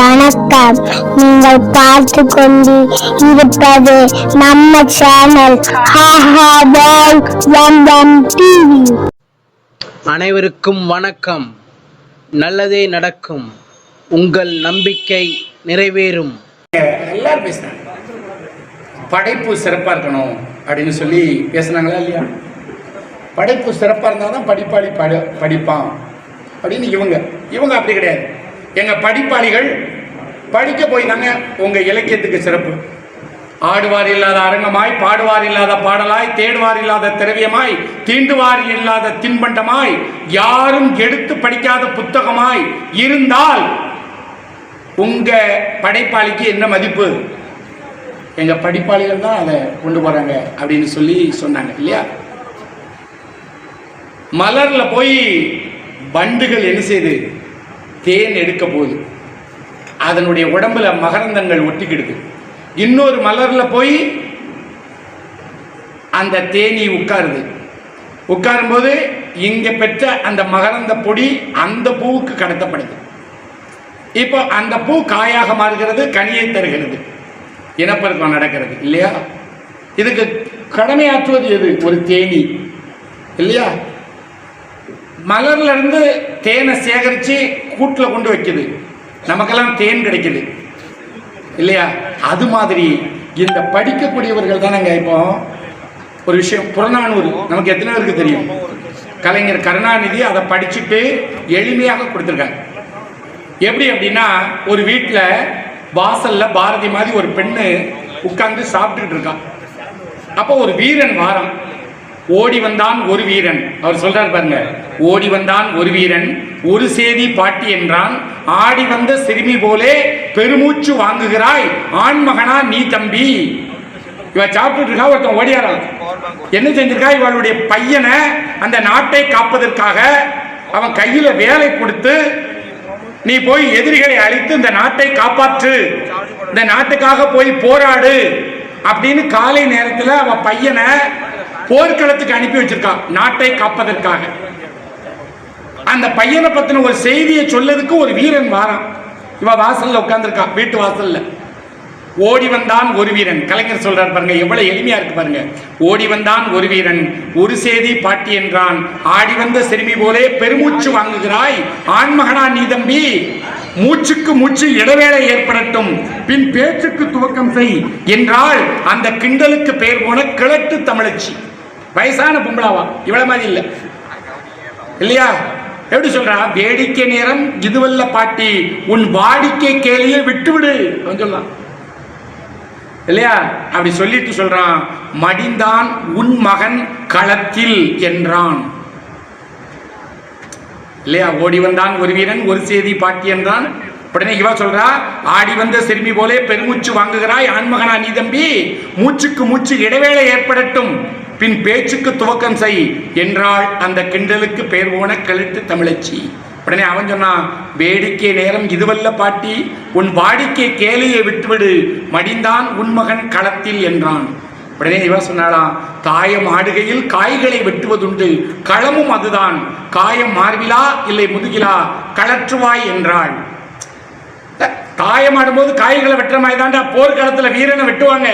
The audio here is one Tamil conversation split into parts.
வணக்கம். நீங்கள் பார்த்து கொண்டு இருப்பது நம்ம சேனல் டிவி. அனைவருக்கும் வணக்கம். நல்லதே நடக்கும். உங்கள் நம்பிக்கை நிறைவேறும். எல்லாரும் பேசினாங்க. படைப்பு சிறப்பாக இருக்கணும் அப்படின்னு சொல்லி பேசுனாங்களா இல்லையா? படைப்பு சிறப்பாக இருந்தால் தான் படிப்பாளி படி படிப்பான். அப்படின்னு இவங்க. இவங்க அப்படி கிடையாது. எங்கள் படிப்பாளிகள் படிக்க போய் தாங்க உங்கள் இலக்கியத்துக்கு சிறப்பு. ஆடுவார் இல்லாத அரங்கமாய் பாடுவார் இல்லாத பாடலாய் தேடுவார் இல்லாத திரவியமாய் தீண்டுவார் இல்லாத தின்பண்டமாய் யாரும் எடுத்து படிக்காத புத்தகமாய் இருந்தால் உங்க படைப்பாளிக்கு என்ன மதிப்பு? எங்க படிப்பாளிகள் தான் அதை கொண்டு போறாங்க அப்படின்னு சொல்லி சொன்னாங்க இல்லையா? மலர்ல போய் வண்டுகள் என்ன செய்து? தேன் எடுக்க போகுது. அதனுடைய உடம்புல மகரந்தங்கள் ஒட்டிக்கிடுது. இன்னொரு மலரில் போய் அந்த தேனி உட்காருது. உட்காரும்போது இங்கே பெற்ற அந்த மகரந்த பொடி அந்த பூவுக்கு கடத்தப்படுது. இப்போ அந்த பூ காயாக மாறுகிறது கனியை தருகிறது. இனப்பெருக்கம் நடக்கிறது இல்லையா? இதுக்கு கடமையாற்றுவது எது? ஒரு தேனி இல்லையா? மலர்ல இருந்து தேனை சேகரித்து கூட்டில் கொண்டு வைக்குது. நமக்கெல்லாம் தேன் கிடைக்குது. இல்லையா? அது மாதிரி இந்த படிக்கக்கூடியவர்கள் தானங்க இப்போ. ஒரு விஷயம் புறநானூறு நமக்கு எத்தனை பேருக்கு தெரியும்? கலைஞர் கருணாநிதி அதை படிச்சுட்டு எளிமையாக கொடுத்துருக்காங்க எப்படி அப்படின்னா ஒரு வீட்டில் வாசல்ல பாரதி மாதிரி ஒரு பெண்ணு உட்காந்து சாப்பிட்டுக்கிட்டு இருக்கான் அப்போ ஒரு வீரன் வாரம். ஓடி வந்தான் ஒரு வீரன். அவர் சொல்றார் பாருங்க ஓடி வந்தான் ஒரு வீரன். ஒரு சேதி பாட்டி என்றான். ஆடி வந்த சிறுமி போலே பெருமூச்சு வாங்குகிறாய். ஆண்மகனா நீ தம்பி. இவ சாப்பிட்டுட்டு இருக்கா ஒருத்தன் ஓடியாரான் என்ன செஞ்சிருக்கா? இவளுடைய பையனை அந்த நாட்டை காப்பதற்காக அவன் கையில வேலை கொடுத்து நீ போய் எதிரிகளை அழித்து இந்த நாட்டை காப்பாற்று. இந்த நாட்டுக்காக போய் போராடு அப்படின்னு காலை நேரத்தில் அவன் பையனை போர்க்களத்துக்கு அனுப்பி வச்சிருக்கான். நாட்டை காப்பதற்காக. அந்த பையனை பத்தின ஒரு செய்தியை சொல்லதுக்கு ஒரு வீரன் வாரான். இவ வாசல்ல உட்காந்துருக்கான் வீட்டு வாசல்ல. ஓடி வந்தான் ஒரு வீரன். கலைஞர் சொல்றார் பாருங்க எவ்வளவு எளிமையா இருக்கு பாருங்க. ஓடி வந்தான் ஒரு வீரன். ஒரு சேதி பாட்டி என்றான். ஆடி வந்த சிறுமி போலே பெருமூச்சு வாங்குகிறாய். ஆண்மகனா நீ தம்பி. மூச்சுக்கு மூச்சு இடைவேளை ஏற்படட்டும். பின் பேச்சுக்கு துவக்கம் செய். என்றால் அந்த கிண்டலுக்கு பெயர் போன கிழட்டு தமிழச்சி. வயசான பொம்பளாவா? இவ்வளவு மாதிரி இல்லை. இல்லையா? எப்படி சொல்றா? வேடிக்கை நேரம் இதுவல்ல பாட்டி. உன் வாடிக்கை கேளியை விட்டுவிடு. அவன் சொல்லலாம் இல்லையா? அப்படி சொல்லிட்டு சொல்றான். மடிந்தான் உன் மகன் களத்தில் என்றான். இல்லையா? ஓடி வந்தான் ஒரு வீரன் ஒரு செய்தி பாட்டி என்றான். உடனே இவா சொல்றா ஆடி வந்த சிறுமி போலே பெருமூச்சு வாங்குகிறாய் ஆண்மகனா நீ தம்பி. மூச்சுக்கு மூச்சு இடைவேளை ஏற்படட்டும். பின் பேச்சுக்கு துவக்கம் செய் என்றாள் அந்த கிண்டலுக்கு பெயர் போன கழுத்து தமிழச்சி. உடனே அவன் சொன்னான் வேடிக்கை நேரம் இதுவல்ல பாட்டி உன் வாடிக்கை கேலியை விட்டுவிடு மடிந்தான் உன் மகன் களத்தில் என்றான். உடனே இவன் சொன்னாலாம் தாயம் ஆடுகையில் காய்களை வெட்டுவதுண்டு களமும் அதுதான் காயம் மார்பிலா இல்லை முதுகிலா களற்றுவாய் என்றாள். தாயம் ஆடும்போது காய்களை வெட்டுற மாதிரி தாண்டா போர்க்களத்தில் வீரனை வெட்டுவாங்க.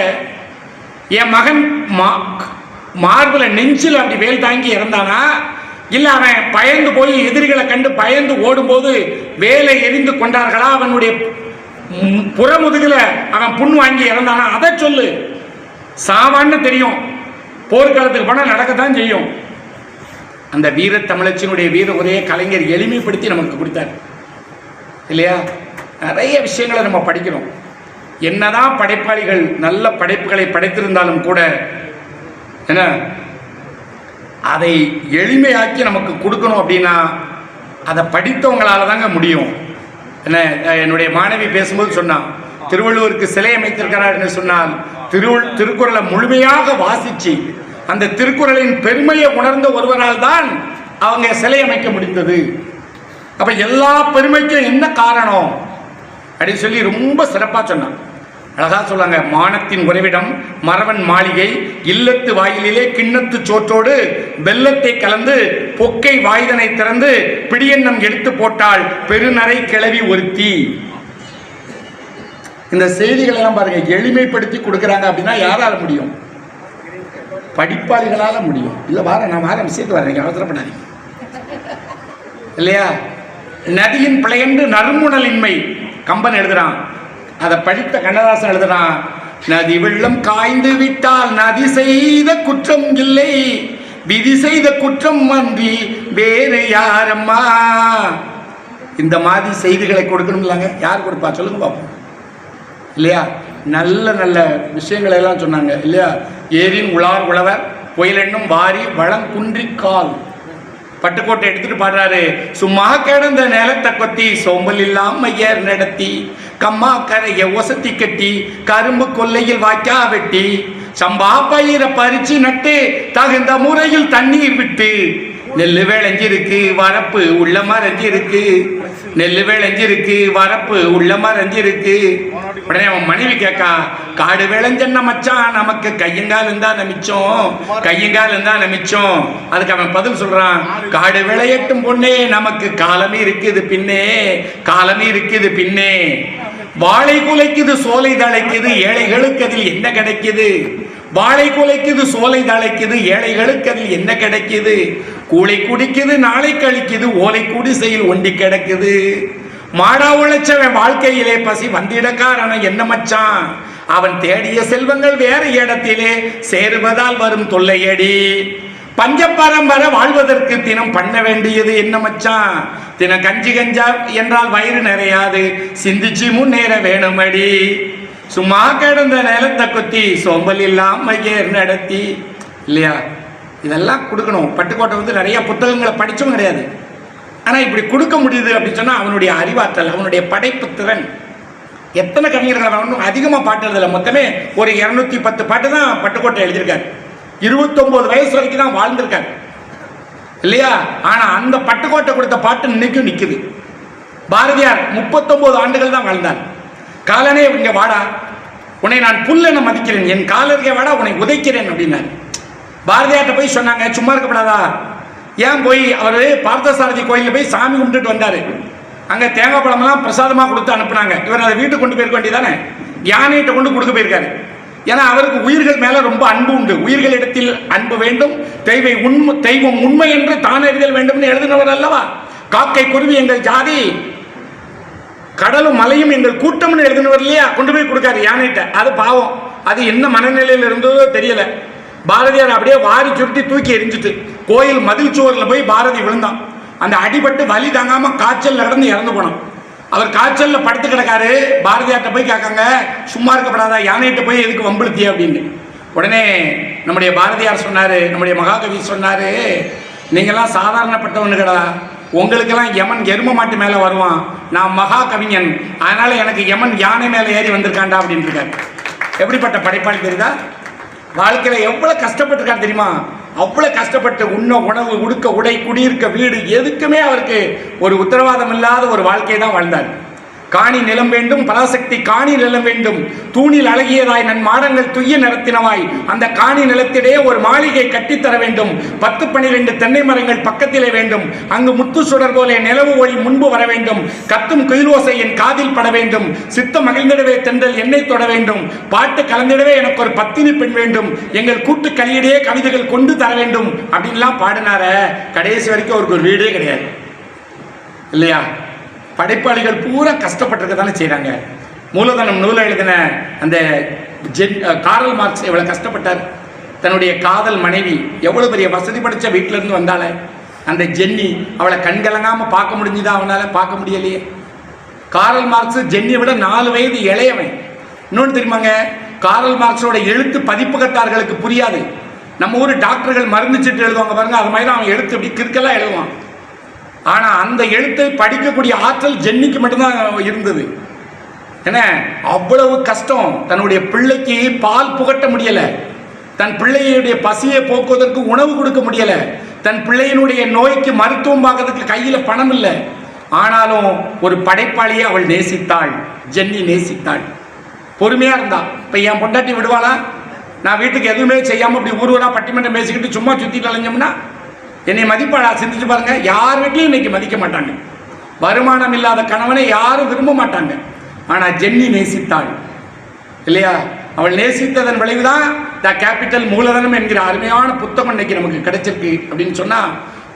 என் மகன் மா மார்பில் நெஞ்சில் அப்படி வேல் தாங்கி இறந்தானா? இல்லை அவன் பயந்து போய் எதிரிகளை கண்டு பயந்து ஓடும்போது வேலை எரிந்து கொண்டார்களா? அவனுடைய புறமுதுகில் அவன் புண் வாங்கி இறந்தானா? அதை சொல்லு. சாவான்னு தெரியும். போர்க்களத்துக்கு போனால் நடக்கத்தான் செய்யும். அந்த வீர தமிழச்சினுடைய வீர உரையை கலைஞர் எளிமைப்படுத்தி நமக்கு கொடுத்தார். இல்லையா? நிறைய விஷயங்களை நம்ம படிக்கிறோம் என்னதான் படைப்பாளிகள் நல்ல படைப்புகளை படைத்திருந்தாலும் கூட என்ன? அதை எளிமையாக்கி நமக்கு கொடுக்கணும் அப்படின்னா அதை படித்தவங்களால தாங்க முடியும். என்ன என்னுடைய மாணவி பேசும்போது சொன்னான் திருவள்ளுவருக்கு சிலை அமைத்திருக்கிறார் என்று சொன்னால் திரு திருக்குறளை முழுமையாக வாசித்து அந்த திருக்குறளின் பெருமையை உணர்ந்த ஒருவரால் தான் அவங்க சிலை அமைக்க முடிந்தது. அப்போ எல்லா பெருமைக்கும் என்ன காரணம்? அப்படின்னு சொல்லி ரொம்ப சிறப்பாக சொன்னான். அழகா சொல்லாங்க மானத்தின் உறைவிடம் மரவன் மாளிகை இல்லத்து வாயிலிலே கிண்ணத்து சோற்றோடு வெள்ளத்தை கலந்து பொக்கை வாய்தனை திறந்து பிடியெண்ணம் எடுத்து போட்டால் பெருநரை கிளவி ஒருத்தி. இந்த செய்திகளெல்லாம் பாருங்க எளிமைப்படுத்தி கொடுக்குறாங்க அப்படின்னா யாரால முடியும்? படிப்பாளிகளால முடியும். இல்ல வார நான் வார விஷயத்து வரேன் நீங்க அவசரப்படாதீங்க. இல்லையா? நதியின் பிழையன்று நறுமுணலின்மை கம்பன் எழுதுறான். அதை படித்த கண்ணதாசன் எழுதுறான் நதி வெள்ளம் காய்ந்து விட்டால் நதி செய்த குற்றம் இல்லை. விதி செய்த குற்றம் அன்றி வேறு யாரம்மா? இந்த மாதிரி செய்திகளை கொடுக்கணும் இல்லைங்க யார் கொடுப்பா? சொல்லுங்க பார்ப்போம் இல்லையா? நல்ல நல்ல விஷயங்களை எல்லாம் சொன்னாங்க. இல்லையா? ஏரின் உலார் உழவர் புயலென்னும் வாரி வளம் குன்றி கால். பட்டுக்கோட்டை எடுத்துட்டு பாடுறாரு. சும்மா கிடந்த நிலத்தை கொத்தி சோம்பல் இல்லாம ஏர் நடத்தி. கம்மா கரைய ஒசத்தி கட்டி கரும்பு கொல்லையில் வாய்க்கா வெட்டி சம்பா பயிரை பறிச்சு நட்டு தகுந்த முறையில் தண்ணீர் விட்டு நெல்லு விளைஞ்சிருக்கு வரப்பு உள்ள மறைஞ்சிருக்கு. நெல்லு விளைஞ்சிருக்கு வரப்பு உள்ள மறைஞ்சிருக்கு. உடனே அவன் மனைவி கேட்கா காடு விளைஞ்சன்ன மச்சான் நமக்கு கையங்கால் இருந்தா நமிச்சோம் கையங்கால் இருந்தா நமிச்சோம் அதுக்கு அவன் பதில் சொல்றான் காடு விளையட்டும் பொண்ணே நமக்கு காலமே இருக்குது பின்னே காலமே இருக்குது பின்னே. வாழை குலைக்குது சோலை தழைக்குது ஏழைகளுக்கு அதில் என்ன கிடைக்குது? வாழை குலைக்குது சோலை தழைக்குது ஏழைகளுக்கு அதில் என்ன கிடைக்குது? கூளை குடிக்குது நாளை கழிக்குது ஓலை குடிசையில் ஒண்டி கிடக்குது. மாடா உழைச்சவன் வாழ்க்கையிலே பசி வந்திடக்காரன என்ன மச்சான்? அவன் தேடிய செல்வங்கள் வேறு இடத்திலே சேருவதால் வரும் தொல்லையடி. பஞ்ச பரம்பரை வாழ்வதற்கு தினம் பண்ண வேண்டியது என்ன மச்சான்? தினம் கஞ்சி கஞ்சா என்றால் வயிறு நிறையாது. சிந்திச்சு முன்னேற வேணுமடி. சும்மா கிடந்த நிலத்தை கொத்தி சோம்பல் இல்லாம ஏர் நடத்தி. இல்லையா? இதெல்லாம் கொடுக்கணும். பட்டுக்கோட்டை வந்து நிறைய புத்தகங்களை படிச்சும் கிடையாது. ஆனால் இப்படி கொடுக்க முடியுது அப்படின்னு சொன்னால் அவனுடைய அறிவாற்றல் அவனுடைய படைப்பு திறன். எத்தனை கவிஞர்கள் அவனும் அதிகமாக பாட்டு எழுதலை. மொத்தமே ஒரு இரநூத்தி பத்து பாட்டு தான் பட்டுக்கோட்டை எழுதியிருக்காரு. இருபத்தொம்போது வயசு வரைக்கும் தான் வாழ்ந்திருக்காங்க இல்லையா? ஆனால் அந்த பட்டுக்கோட்டை கொடுத்த பாட்டு இன்னைக்கும் நிற்குது பாரதியார் முப்பத்தொம்போது ஆண்டுகள் தான் வாழ்ந்தார். காலனே இங்க வாடா. உன்னை நான் புல்லென மதிக்கிறேன். என் காலருகே வாடா உன்னை உதைக்கிறேன் அப்படின்னாரு. பாரதியார்ட்ட போய் சொன்னாங்க சும்மா இருக்கப்படாதா? ஏன் போய்? அவர் பார்த்தசாரதி கோயிலில் போய் சாமி கும்பிட்டுட்டு வந்தார். அங்கே தேங்காய் பழமெல்லாம் பிரசாதமாக கொடுத்து அனுப்புனாங்க. இவர் அதை வீட்டுக்கு கொண்டு போயிருக்க வேண்டியதானே யானைகிட்ட கொண்டு கொடுக்க போயிருக்காரு. ஏன்னா அவருக்கு உயிர்கள் மேல ரொம்ப அன்பு உண்டு. உயிர்களிடத்தில் அன்பு வேண்டும். தெய்வை உண்மை தெய்வம் உண்மை என்று தான் அறிதல் வேண்டும்னு எழுதினவர் அல்லவா? காக்கை குருவி எங்கள் ஜாதி கடலும் மலையும் எங்கள் கூட்டம்னு எழுதினவர் இல்லையா? கொண்டு போய் கொடுக்காரு யானைகிட்ட. அது பாவம். அது என்ன மனநிலையில் இருந்ததோ தெரியல. பாரதியார் அப்படியே வாரி சுருட்டி தூக்கி எரிஞ்சிட்டு கோயில் மதில் சுவரில் போய் பாரதி விழுந்தான். அந்த அடிபட்டு வலி தாங்காம காய்ச்சல் நடந்து இறந்து போனான். அவர் காய்ச்சல்ல படுத்து கிடக்காரு. பாரதியார்கிட்ட போய் கேட்காங்க. சும்மா இருக்கப்படாதா யானைகிட்ட போய் எதுக்கு வம்பிழுத்திய அப்படின்னு. உடனே நம்முடைய பாரதியார் சொன்னாரு நம்முடைய மகாகவி சொன்னாரு நீங்களாம் சாதாரணப்பட்டவனுக்கடா உங்களுக்கெல்லாம் யமன் எரும மாட்டு மேலே வருவான். நான் மகா கவிஞன் அதனால எனக்கு யமன் யானை மேலே ஏறி வந்திருக்காண்டா? அப்படின்ட்டு இருக்காரு. எப்படிப்பட்ட படைப்பாளி தெரியுதா? வாழ்க்கையில் எவ்வளோ கஷ்டப்பட்டிருக்காரு தெரியுமா? அவ்வளவு கஷ்டப்பட்டு உண்ண உணவு உடுக்க உடை குடியிருக்க வீடு எதுக்குமே அவருக்கு ஒரு உத்தரவாதம் இல்லாத ஒரு வாழ்க்கையை தான் வாழ்ந்தார். காணி நிலம் வேண்டும் பராசக்தி காணி நிலம் வேண்டும். தூணில் அழகியதாய் நன் மாடங்கள் துய்ய நிறத்தினவாய் அந்த காணி நிலத்திடையே ஒரு மாளிகை கட்டித்தர வேண்டும். பத்து பனிரெண்டு தென்னை மரங்கள் பக்கத்திலே வேண்டும். அங்கு முத்து சுடர் போல நிலவு ஒளி முன்பு வர வேண்டும். கத்தும் குயிலோசை என் காதில் பட வேண்டும். சித்த மகிழ்ந்திடவே தென்றல் எண்ணெய் தொட வேண்டும். பாட்டு கலந்திடவே எனக்கு ஒரு பத்தினி பெண் வேண்டும். எங்கள் கூட்டு களியிடையே கவிதைகள் கொண்டு தர வேண்டும். அப்படின்லாம் பாடினார. கடைசி வரைக்கும் அவருக்கு ஒரு வீடே கிடையாது. இல்லையா? படைப்பாளிகள் பூரா கஷ்டப்பட்டிருக்க தானே செய்கிறாங்க மூலதனம் நூலை எழுதின அந்த ஜென் காரல் மார்க்ஸ் எவ்வளோ கஷ்டப்பட்டார். தன்னுடைய காதல் மனைவி எவ்வளோ பெரிய வசதி படைச்ச வீட்டிலேருந்து வந்தாலே அந்த ஜென்னி அவளை கண்கலங்காமல் பார்க்க முடிஞ்சுதா அவனால்? பார்க்க முடியலையே. காரல் மார்க்ஸ் ஜென்னியை விட நாலு வயது இளையவன். இன்னொன்று தெரியுமாங்க? காரல் மார்க்ஸோட எழுத்து பதிப்பகத்தார்களுக்கு புரியாது. நம்ம ஊர் டாக்டர்கள் மருந்து சீட்டு எழுதுவாங்க பாருங்க அது மாதிரி தான் அவன் எழுத்து இப்படி கிறுக்கெல்லாம் எழுதுவான். ஆனா அந்த எழுத்தை படிக்கக்கூடிய ஆற்றல் ஜென்னிக்கு மட்டும்தான் இருந்தது. என்ன? அவ்வளவு கஷ்டம். தன்னுடைய பிள்ளைக்கு பால் புகட்ட முடியல. தன் பிள்ளையுடைய பசியை போக்குவதற்கு உணவு கொடுக்க முடியல. தன் பிள்ளையினுடைய நோய்க்கு மருத்துவம் பார்க்கறதுக்கு கையில பணம் இல்லை. ஆனாலும் ஒரு படைப்பாளியை அவள் நேசித்தாள். ஜென்னி நேசித்தாள். பொறுமையாக இருந்தா. இப்போ என் பொண்டாட்டி விடுவாளா? நான் வீட்டுக்கு எதுவுமே செய்யாமல் அப்படி ஊர் பட்டிமன்றம் பேசிக்கிட்டு சும்மா சுற்றிட்டு அலைஞ்சோம்னா என்னை மதிப்பாளா சிந்திச்சு பாருங்க. யார் வீட்லையும் இன்னைக்கு மதிக்க மாட்டாங்க. வருமானம் இல்லாத கணவனை யாரும் விரும்ப மாட்டாங்க. ஆனால் ஜென்னி நேசித்தாள். இல்லையா? அவள் நேசித்ததன் விளைவுதான் த கேபிட்டல் மூலதனம் என்கிற அருமையான புத்தகம் இன்னைக்கு நமக்கு கிடைச்சிருக்கு அப்படின்னு சொன்னா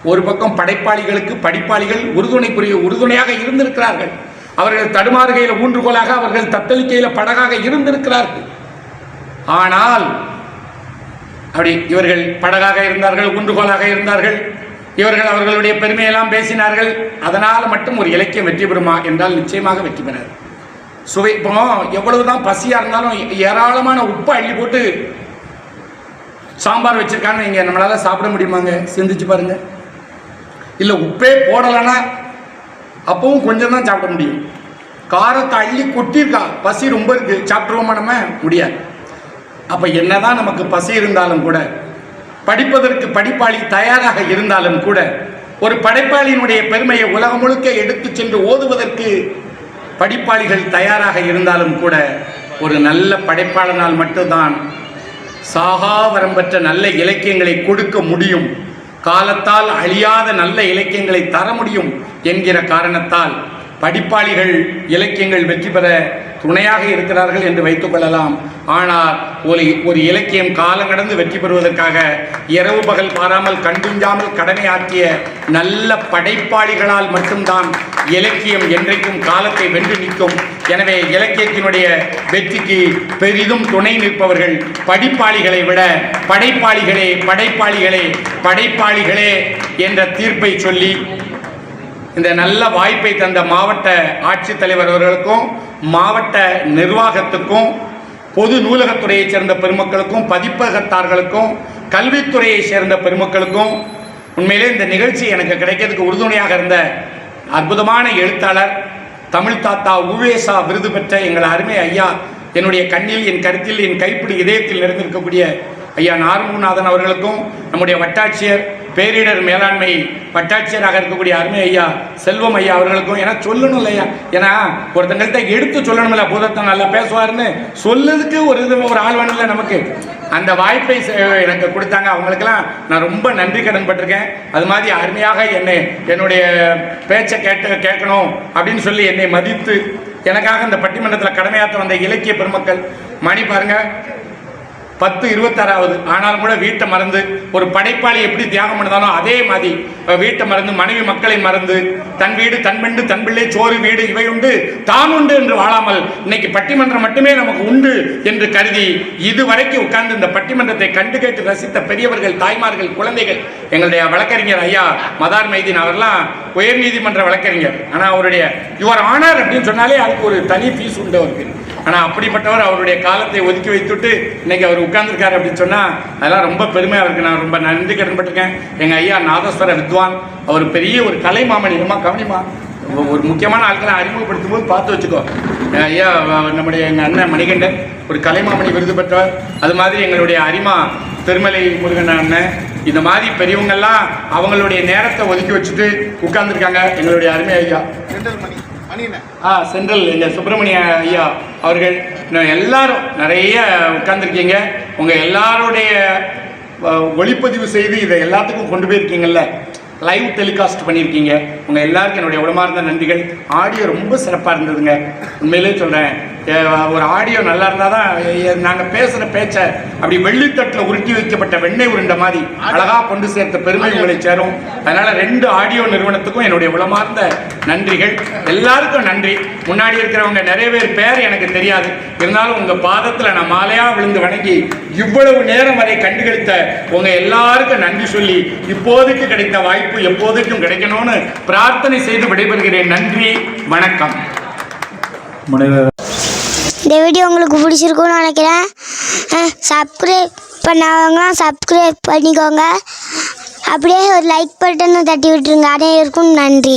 ஒரு பக்கம் படைப்பாளிகளுக்கு படிப்பாளிகள் உறுதுணைக்குரிய உறுதுணையாக இருந்திருக்கிறார்கள். அவர்கள் தடுமாறுகையில் ஊன்றுகோலாக அவர்கள் தத்தளிக்கையில் படகாக இருந்திருக்கிறார்கள். ஆனால் அப்படி இவர்கள் படகாக இருந்தார்கள் குண்டுகோலாக இருந்தார்கள். இவர்கள் அவர்களுடைய பெருமையெல்லாம் பேசினார்கள். அதனால் மட்டும் ஒரு இலக்கியம் வெற்றி பெறுமா என்றால் நிச்சயமாக வெற்றி பெறாது. சுவை இப்போ எவ்வளவுதான் பசியா இருந்தாலும் ஏராளமான உப்பை அள்ளி போட்டு சாம்பார் வச்சிருக்கான்னு இங்கே நம்மளால் சாப்பிட முடியுமாங்க? சிந்திச்சு பாருங்க. இல்லை உப்பே போடலைன்னா அப்பவும் கொஞ்சம் தான் சாப்பிட முடியும். காரத்தை அள்ளி கொட்டியிருக்கா. பசி ரொம்ப இருக்குது சாப்பிட்ருவோமா நம்ம? முடியாது. அப்போ என்னதான் நமக்கு பசி இருந்தாலும் கூட படிப்பதற்கு படிப்பாளி தயாராக இருந்தாலும் கூட ஒரு படைப்பாளியினுடைய பெருமையை உலகம் முழுக்க எடுத்து சென்று ஓதுவதற்கு படிப்பாளிகள் தயாராக இருந்தாலும் கூட ஒரு நல்ல படைப்பாளனால் மட்டும்தான் சாகாவரம்பற்ற நல்ல இலக்கியங்களை கொடுக்க முடியும். காலத்தால் அழியாத நல்ல இலக்கியங்களை தர முடியும் என்கிற காரணத்தால் படிப்பாளிகள் இலக்கியங்கள் வெற்றி பெற துணையாக இருக்கிறார்கள் என்று வைத்துக் கொள்ளலாம். ஆனால் ஒரு ஒரு இலக்கியம் காலம் கடந்து வெற்றி பெறுவதற்காக இரவு பகல் பாராமல் கண்டுஞ்சாமல் கடமையாற்றிய நல்ல படைப்பாளிகளால் மட்டும்தான் இலக்கியம் என்றைக்கும் காலத்தை வென்று நிற்கும். எனவே இலக்கியத்தினுடைய வெற்றிக்கு பெரிதும் துணை நிற்பவர்கள் படிப்பாளிகளை விட படைப்பாளிகளே படைப்பாளிகளே படைப்பாளிகளே என்ற தீர்ப்பை சொல்லி இந்த நல்ல வாய்ப்பை தந்த மாவட்ட ஆட்சித்தலைவர் அவர்களுக்கும் மாவட்ட நிர்வாகத்துக்கும் பொது நூலகத்துறையைச் சேர்ந்த பெருமக்களுக்கும் பதிப்பகத்தார்களுக்கும் கல்வித்துறையைச் சேர்ந்த பெருமக்களுக்கும் உண்மையிலே இந்த நிகழ்ச்சி எனக்கு கிடைக்கிறதுக்கு உறுதுணையாக இருந்த அற்புதமான எழுத்தாளர் தமிழ் தாத்தா உவேசா விருது பெற்ற எங்கள் அருமை ஐயா என்னுடைய கண்ணில் என் கருத்தில் என் கைப்பிடி இதயத்தில் நிறைந்திருக்கக்கூடிய ஐயா நார்முநாதன் அவர்களுக்கும் நம்முடைய வட்டாட்சியர் பேரிடர் மேலாண்மை வட்டாட்சியராக இருக்கக்கூடிய அருமை ஐயா செல்வம் ஐயா அவர்களுக்கும் ஏன்னா சொல்லணும் இல்லையா? ஏன்னா ஒருத்தங்கள்ட்ட எடுத்து சொல்லணும்ல பூதத்தை நல்லா பேசுவாருன்னு சொல்லதுக்கு ஒரு இது ஒரு ஆள் வேணும்ல நமக்கு. அந்த வாய்ப்பை எனக்கு கொடுத்தாங்க. அவங்களுக்கெல்லாம் நான் ரொம்ப நன்றி கடன் பட்டிருக்கேன். அது மாதிரி அருமையாக என்னை என்னுடைய பேச்சை கேட்டு கேட்கணும் அப்படின்னு சொல்லி என்னை மதித்து எனக்காக இந்த பட்டிமன்றத்தில் கடமையாற்ற வந்த இலக்கிய பெருமக்கள் மணி பாருங்கள் பத்து இருபத்தாறாவது. ஆனாலும் கூட வீட்டை மறந்து ஒரு படைப்பாளி எப்படி தியாகம் பண்ணதானோ அதே மாதிரி வீட்டை மறந்து மனைவி மக்களை மறந்து தன் வீடு தன் பெண்டு தன் பிள்ளை சோறு வீடு இவை உண்டு தான் உண்டு என்று வாழாமல் இன்னைக்கு பட்டிமன்றம் மட்டுமே நமக்கு உண்டு என்று கருதி இதுவரைக்கும் உட்கார்ந்து இந்த பட்டிமன்றத்தை கண்டு கேட்டு ரசித்த பெரியவர்கள் தாய்மார்கள் குழந்தைகள் எங்களுடைய வழக்கறிஞர் ஐயா மதார் மைதீன் அவர்லாம் உயர் நீதிமன்ற வழக்கறிஞர். ஆனால் அவருடைய யுவர் ஆனார் அப்படின்னு சொன்னாலே அதுக்கு ஒரு தனி ஃபீஸ் உண்டு அவருக்கு. ஆனால் அப்படிப்பட்டவர் அவருடைய காலத்தை ஒதுக்கி வைத்துட்டு இன்னைக்கு அவர் உட்கார்ந்துருக்காரு அப்படின்னு சொன்னால் அதெல்லாம் ரொம்ப பெருமையாக இருக்குது நான் ரொம்ப நன்றி கடன்பட்டிருக்கேன். எங்கள் ஐயா நாதஸ்வர வித்வான் அவர் பெரிய ஒரு கலை மாமணி கவனிமா ஒரு முக்கியமான ஆட்களை அறிமுகப்படுத்தும் போது பார்த்து வச்சுக்கோ. ஐயா நம்முடைய எங்கள் அண்ணன் மணிகண்டன் ஒரு கலைமாமணி விருது பெற்றவர். அது மாதிரி எங்களுடைய அரிமா திருமலை முருகன் அண்ணன் இந்த மாதிரி பெரியவங்கெல்லாம் அவங்களுடைய நேரத்தை ஒதுக்கி வச்சுட்டு உட்கார்ந்துருக்காங்க எங்களுடைய அருமை ஐயா. ஆ சென்ட்ரல் இந்த சுப்பிரமணிய ஐயா அவர்கள். எல்லாரும் நிறைய உட்கார்ந்துருக்கீங்க. உங்கள் எல்லாருடைய ஒளிப்பதிவு செய்து இதை எல்லாத்துக்கும் கொண்டு போயிருக்கீங்கல்ல. லைவ் டெலிகாஸ்ட் பண்ணியிருக்கீங்க. உங்கள் எல்லாருக்கும் என்னுடைய உடமார்ந்த நன்றிகள். ஆடியோ ரொம்ப சிறப்பாக இருந்ததுங்க. உண்மையிலே சொல்கிறேன் ஒரு ஆடியோ நல்லா இருந்தால் தான் நாங்கள் பேசுகிற பேச்சை அப்படி வெள்ளித்தட்டில் உருட்டி வைக்கப்பட்ட வெண்ணெய் உருண்டை மாதிரி அழகாக கொண்டு சேர்த்த பெருமை உங்களை சேரும். அதனால் ரெண்டு ஆடியோ நிறுவனத்துக்கும் என்னுடைய உளமார்ந்த நன்றிகள். எல்லாருக்கும் நன்றி. முன்னாடி இருக்கிறவங்க நிறைய பேர் பேர் எனக்கு தெரியாது. இருந்தாலும் உங்கள் பாதத்தில் நான் மாலையாக விழுந்து வணங்கி இவ்வளவு நேரம் வரை கண்டுகளித்த உங்கள் எல்லாருக்கும் நன்றி சொல்லி இப்போதைக்கு கிடைத்த வாய்ப்பு எப்போதைக்கும் கிடைக்கணும்னு பிரார்த்தனை செய்து விடைபெறுகிறேன். நன்றி. வணக்கம். முனைவர். இந்த வீடியோ உங்களுக்கு பிடிச்சிருக்கும்னு நினைக்கிறேன். சப்ஸ்கிரைப் பண்ணாதவங்களாம் சப்ஸ்கிரைப் பண்ணிக்கோங்க. அப்படியே ஒரு லைக் பட்டனை தட்டி விட்டுருங்க அனைவருக்கும் நன்றி.